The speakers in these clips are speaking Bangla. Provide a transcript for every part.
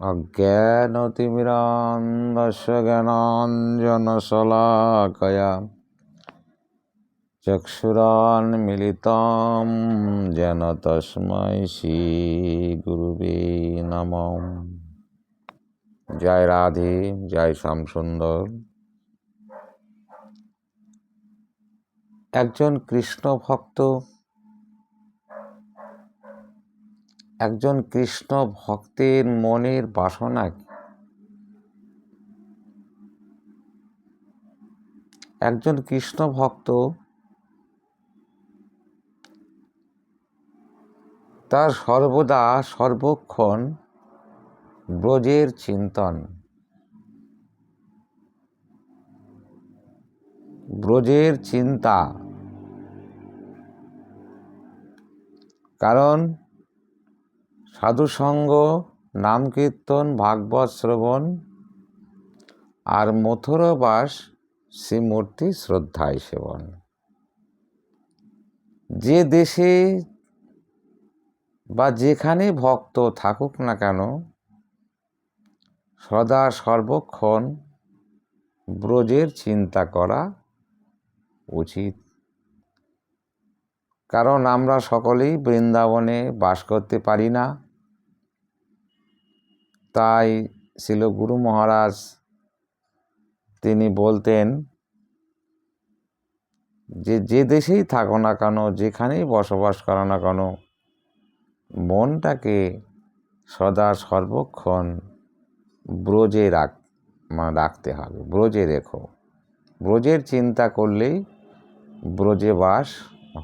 অজ্ঞানতিমিরান্ধস্য জ্ঞানাঞ্জনশলাকয়া চক্ষুরান্মিলিतं যেন তস্मै শ্রীগুরুবে নম জয় রাধে জয় শ্যামসুন্দর একজন কৃষ্ণ ভক্ত একজন কৃষ্ণ ভক্তের মনের বাসনা একজন কৃষ্ণ ভক্ত তার সর্বদা সর্বক্ষণ ব্রজের চিন্তন। ব্রজের চিন্তা। কারণ সাধুসঙ্গ নাম কীর্তন ভাগবত শ্রবণ আর মথুরবাস শ্রীমূর্তি শ্রদ্ধায় সেবন। যে দেশে বা যেখানে ভক্ত থাকুক না কেন, সদা সর্বক্ষণ ব্রজের চিন্তা করা উচিত। কারণ আমরা সকলেই বৃন্দাবনে বাস করতে পারি না। তাই ছিল গুরু মহারাজ, তিনি বলতেন, যে যে দেশেই থাকো না কেন, যেখানেই বসবাস করো না কেন, মনটাকে সদা সর্বক্ষণ ব্রজে রাখ রাখতে হবে, ব্রজে রেখো। ব্রজের চিন্তা করলেই ব্রজে বাস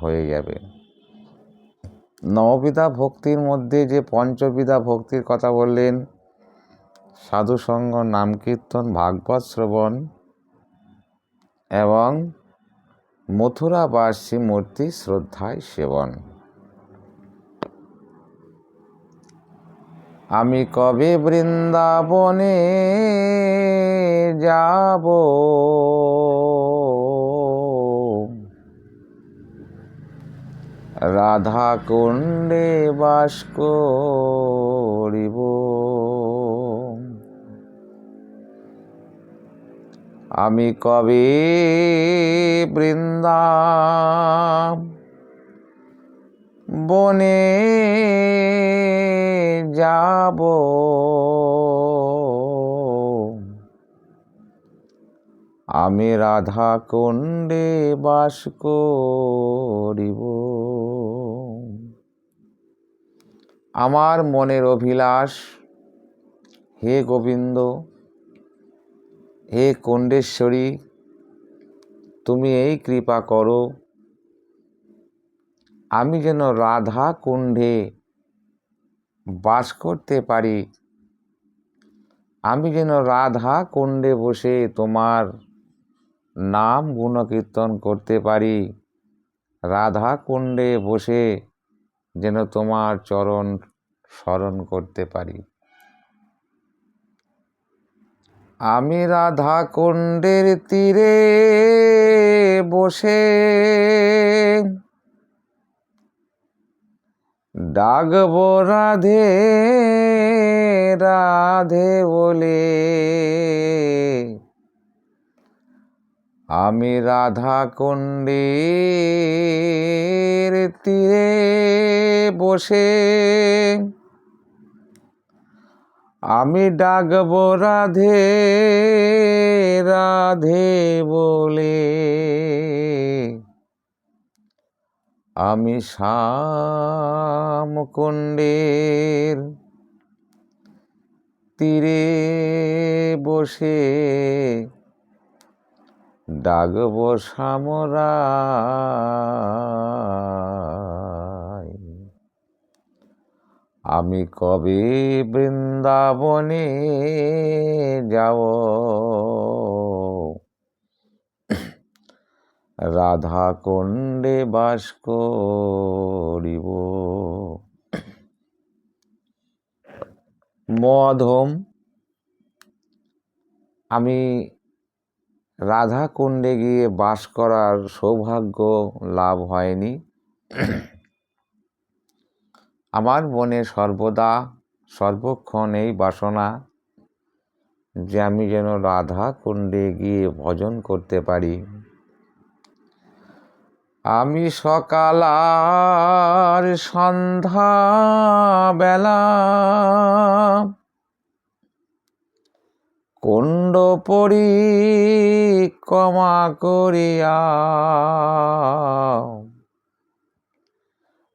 হয়ে যাবে। নববিধা ভক্তির মধ্যে যে পঞ্চবিধা ভক্তির কথা বললেন সাধুসঙ্গ নাম কীর্তন ভাগবত শ্রবণ এবং মথুরাবাসী মূর্তি শ্রদ্ধায় সেবন। আমি কবে বৃন্দাবনে যাব? রাধা কুণ্ডে বাস করিব। আমি কবে বৃন্দা বনে যাব। আমি রাধা কুণ্ডে বাস করিব। আমার মনের অভিলাষ, হে গোবিন্দ হে কুণ্ডেশ্বরী, তুমি এই কৃপা করো। আমি যেন রাধা কুণ্ডে বাস করতে পারি। আমি যেন রাধা কুণ্ডে বসে তোমার নাম গুণকীর্তন করতে পারি। রাধা কুণ্ডে বসে যেন তোমার চরণ স্মরণ করতে পারি। আমি রাধা কুণ্ডের তীরে বসে। ডাকব রাধে রাধে বলে। আমি রাধা কুণ্ডের তীরে বসে। আমি ডাকব রাধে রাধে বলে। আমি শ্যামকুণ্ডের তীরে বসে ডাকব সামরা আমি কবে বৃন্দাবনে যাব। রাধা কুণ্ডে বাস করিব। মধম আমি রাধা কুণ্ডে গিয়ে বাস করার সৌভাগ্য লাভ হয়নি। আমার মনে সর্বদা সর্বক্ষণ এই বাসনা যে আমি যেন রাধা কুণ্ডে গিয়ে ভজন করতে পারি। আমি সকাল আর সন্ধ্যা বেলা কুণ্ড পরিক্রমা করিয়া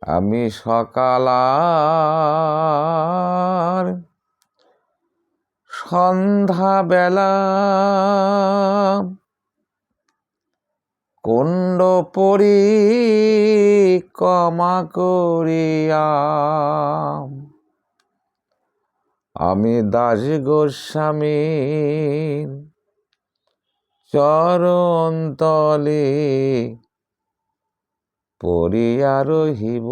আমি সকাল সন্ধ্যা বেলা কুণ্ড পরিক্রমা করিয়া আমি দাস গোস্বামী চরণ পড়িয়া রহিব।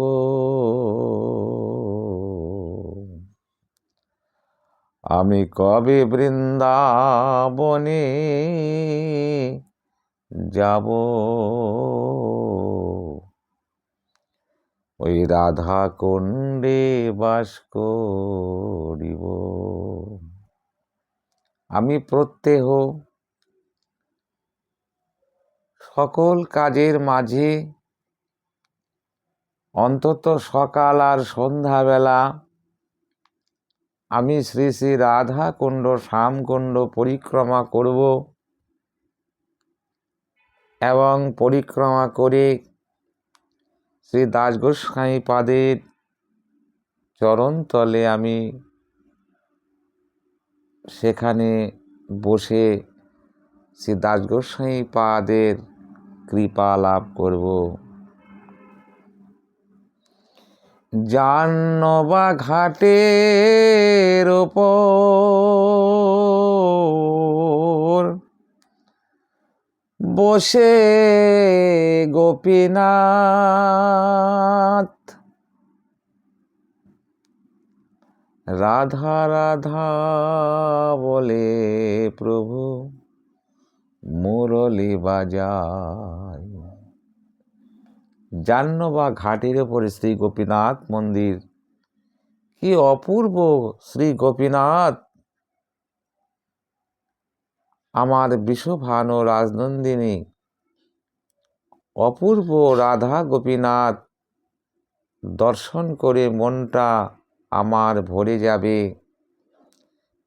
আমি কবে বৃন্দাবনে যাব? ওই রাধা কুণ্ডে বাস করিব। আমি প্রত্যেহ সকল কাজের মাঝে অন্তত সকাল আর সন্ধ্যাবেলা আমি শ্রী শ্রী রাধা কুণ্ড শ্যামকুণ্ড পরিক্রমা করব এবং পরিক্রমা করে শ্রী দাস গোস্বামী পাদের চরণতলে আমি সেখানে বসে শ্রী দাস গোস্বামী পাদের কৃপা লাভ করব। জাহ্নবা ঘাটের ওপর বসে গোপীনাথ। রাধা রাধা বলে প্রভু মুরলি বাজায় জাহ্নবা ঘাটের ওপরে শ্রী গোপীনাথ মন্দির। কি অপূর্ব শ্রী গোপীনাথ! আমার বিশ্বভানু রাজনন্দিনী, অপূর্ব রাধা গোপীনাথ, দর্শন করে মনটা আমার ভরে যাবে।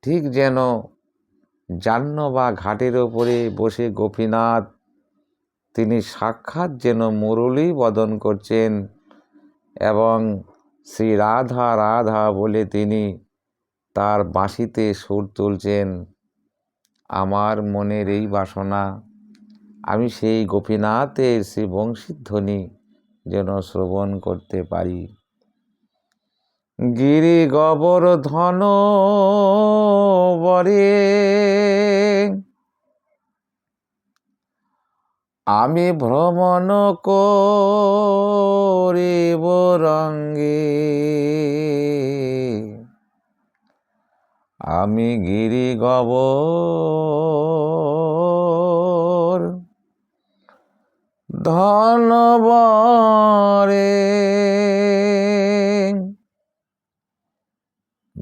ঠিক যেন জাহ্ন বা ঘাটের ওপরে বসে গোপীনাথ তিনি সাক্ষাৎ যেন মুরলী বদন করছেন এবং শ্রী রাধা রাধা বলে তিনি তার বাঁশিতে সুর তুলছেন। আমার মনের এই বাসনা, আমি সেই গোপীনাথের শ্রী বংশীধ্বনি যেন শ্রবণ করতে পারি। গিরি ধন বরে আমি ভ্রমণ করিব রঙ্গে। আমি গিরি গবর ধনবরে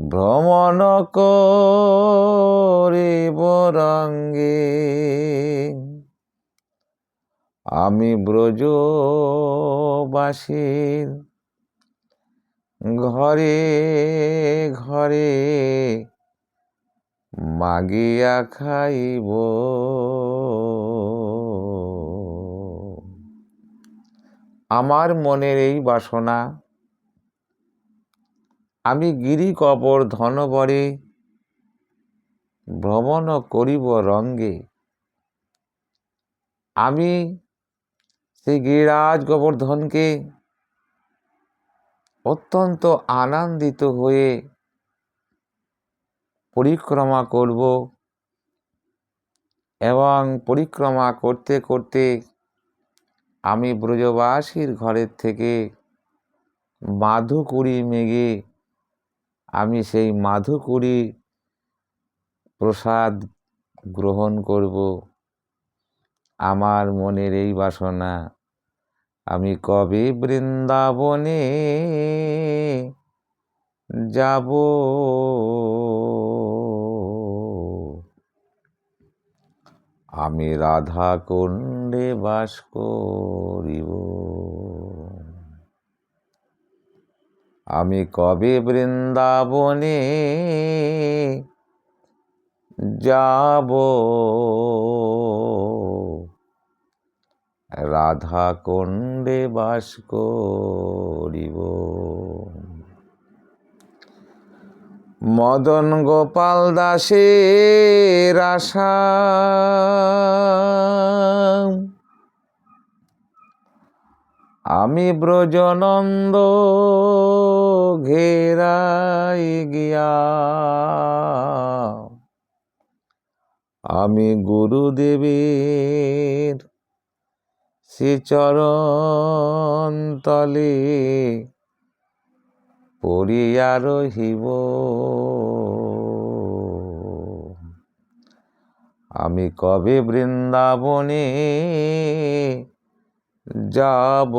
ভ্রমণ করিব রঙ্গে। আমি ব্রজবাসীর ঘরে ঘরে মাগিয়া খাইব। আমার মনের এই বাসনা, আমি গিরি কপর ধনবরে ভ্রমণ করিব রঙ্গে। আমি সেই গিরিরাজ গোবর্ধনকে অত্যন্ত আনন্দিত হয়ে পরিক্রমা করব এবং পরিক্রমা করতে করতে আমি ব্রজবাসীর ঘরের থেকে মাধুকুড়ি মেঘে আমি সেই মাধুকুড়ি প্রসাদ গ্রহণ করব। আমার মনের এই বাসনা আমি কবে বৃন্দাবনে যাব। আমি রাধা কুণ্ডে বাস করিব। আমি কবে বৃন্দাবনে যাব। রাধা কুণ্ডে বাস করিব। মদন গোপাল দাসের আশা। আমি ব্রজনন্দ ঘেরাই গিয়া। আমি গুরুদেবের শ্রীচরণ তলে পড়িয়া রহিব। আমি কবে বৃন্দাবনে যাব?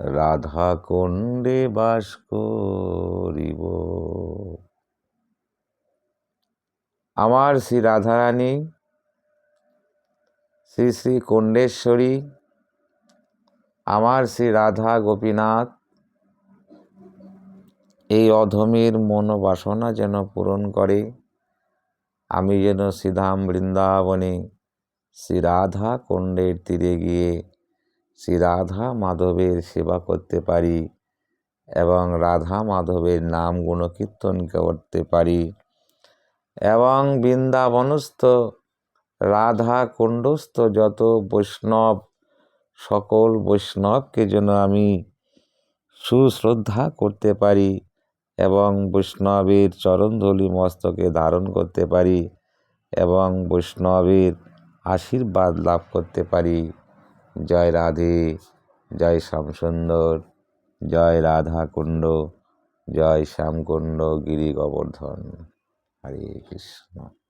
রাধা কুণ্ডে বাস করিব। আমার শ্রী রাধারানী শ্রী শ্রী কুণ্ডেশ্বরী আমার শ্রী রাধা গোপীনাথ, এই অধমের মনোবাসনা যেন পূরণ করে। আমি যেন শ্রীধাম বৃন্দাবনে শ্রী রাধা কুণ্ডের তীরে গিয়ে শ্রী রাধা মাধবের সেবা করতে পারি এবং রাধা মাধবের নাম গুণকীর্তন করতে পারি এবং বৃন্দাবনস্থ রাধা কুণ্ডস্থ যত বৈষ্ণব, সকল বৈষ্ণবকে যেন আমি সুশ্রদ্ধা করতে পারি এবং বৈষ্ণবের চরণধলি মস্তকে ধারণ করতে পারি এবং বৈষ্ণবের আশীর্বাদ লাভ করতে পারি। জয় রাধে, জয় শ্যামসুন্দর, জয় রাধা কুণ্ড, জয় শ্যামকুণ্ড, গিরি গোবর্ধন। হরে কৃষ্ণ।